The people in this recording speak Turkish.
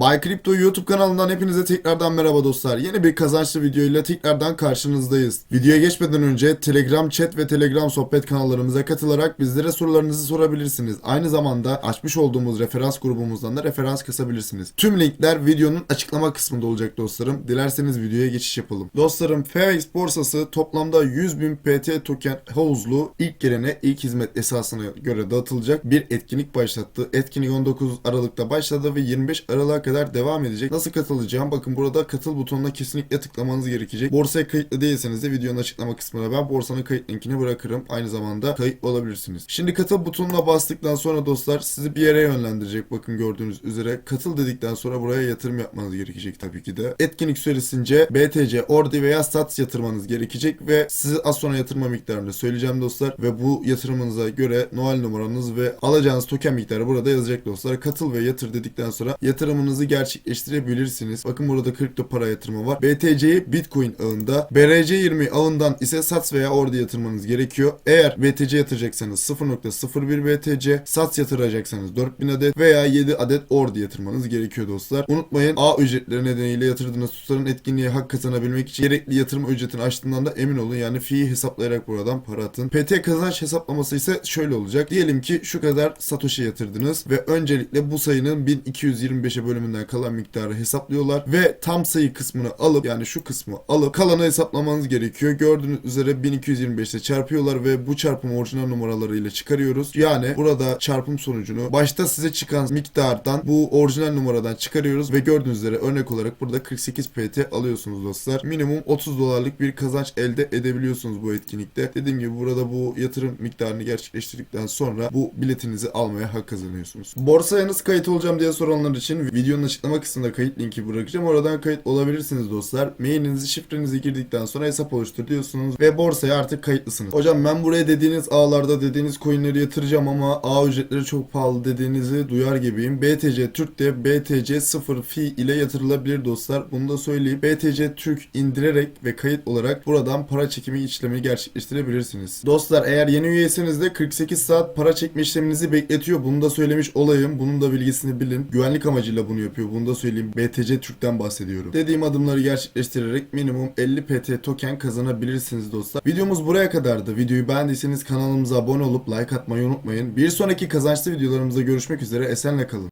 Bay Crypto YouTube kanalından hepinize tekrardan merhaba dostlar. Yeni bir kazançlı video ile tekrardan karşınızdayız. Videoya geçmeden önce Telegram chat ve Telegram sohbet kanallarımıza katılarak bizlere sorularınızı sorabilirsiniz. Aynı zamanda açmış olduğumuz referans grubumuzdan da referans kasabilirsiniz. Tüm linkler videonun açıklama kısmında olacak dostlarım. Dilerseniz videoya geçiş yapalım. Dostlarım FX borsası toplamda 100.000 PT token havuzlu ilk gelene ilk hizmet esasına göre dağıtılacak bir etkinlik başlattı. Etkinlik 19 Aralık'ta başladı ve 25 Aralık'a kadar devam edecek. Nasıl katılacağım? Bakın burada katıl butonuna kesinlikle tıklamanız gerekecek. Borsaya kayıtlı değilseniz de videonun açıklama kısmına ben borsanın kayıt linkini bırakırım. Aynı zamanda kayıt olabilirsiniz. Şimdi katıl butonuna bastıktan sonra dostlar sizi bir yere yönlendirecek. Bakın gördüğünüz üzere katıl dedikten sonra buraya yatırım yapmanız gerekecek tabii ki de. Etkinlik süresince BTC, Ordi veya SATS yatırmanız gerekecek ve size az sonra yatırma miktarını söyleyeceğim dostlar ve bu yatırımınıza göre Noel numaranız ve alacağınız token miktarı burada yazacak dostlar. Katıl ve yatır dedikten sonra yatırımınızı gerçekleştirebilirsiniz. Bakın burada kripto para yatırımı var. BTC'yi Bitcoin ağında, BRC20 ağından ise SATS veya Ordi yatırmanız gerekiyor. Eğer BTC yatıracaksanız 0.01 BTC, SATS yatıracaksanız 4000 adet veya 7 adet Ordi yatırmanız gerekiyor dostlar. Unutmayın A ücretleri nedeniyle yatırdığınız tutarın etkinliğe hak kazanabilmek için gerekli yatırım ücretini açtığından da emin olun. Yani fiyi hesaplayarak buradan para atın. PT kazanç hesaplaması ise şöyle olacak. Diyelim ki şu kadar Satoshi yatırdınız ve öncelikle bu sayının 1225'e bölümünden kalan miktarı hesaplıyorlar ve tam sayı kısmını alıp yani şu kısmı alıp kalanı hesaplamanız gerekiyor. Gördüğünüz üzere 1225 ile çarpıyorlar ve bu çarpım orijinal numaralarıyla çıkarıyoruz. Yani burada çarpım sonucunu başta size çıkan miktardan bu orijinal numaradan çıkarıyoruz ve gördüğünüz üzere örnek olarak burada 48 PT alıyorsunuz dostlar. Minimum 30 dolarlık bir kazanç elde edebiliyorsunuz bu etkinlikte. Dediğim gibi burada bu yatırım miktarını gerçekleştirdikten sonra bu biletinizi almaya hak kazanıyorsunuz. Borsaya nasıl kayıt olacağım diye soranlar için videonun açıklama kısmında kayıt linki bırakacağım. Oradan kayıt olabilirsiniz dostlar. Mailinizi, şifrenizi girdikten sonra hesap oluştur diyorsunuz ve borsaya artık kayıtlısınız. Hocam ben buraya dediğiniz ağlarda dediğiniz coinleri yatıracağım ama ağ ücretleri çok pahalı dediğinizi duyar gibiyim. BTC Türk'te BTC 0 fi ile yatırılabilir dostlar. Bunu da söyleyeyim. BTC Türk indirerek ve kayıt olarak buradan para çekimi işlemi gerçekleştirebilirsiniz. Dostlar eğer yeni üyeyseniz de 48 saat para çekme işleminizi bekletiyor. Bunu da söylemiş olayım. Bunun da bilgisini bilin. Güvenlik amacıyla bunu yapıyor. Bunu da söyleyeyim. BTC Türk'ten bahsediyorum. Dediğim adımları gerçekleştirerek minimum 50 PT token kazanabilirsiniz dostlar. Videomuz buraya kadardı. Videoyu beğendiyseniz kanalımıza abone olup like atmayı unutmayın. Bir sonraki kazançlı videolarımızda görüşmek üzere. Esenle kalın.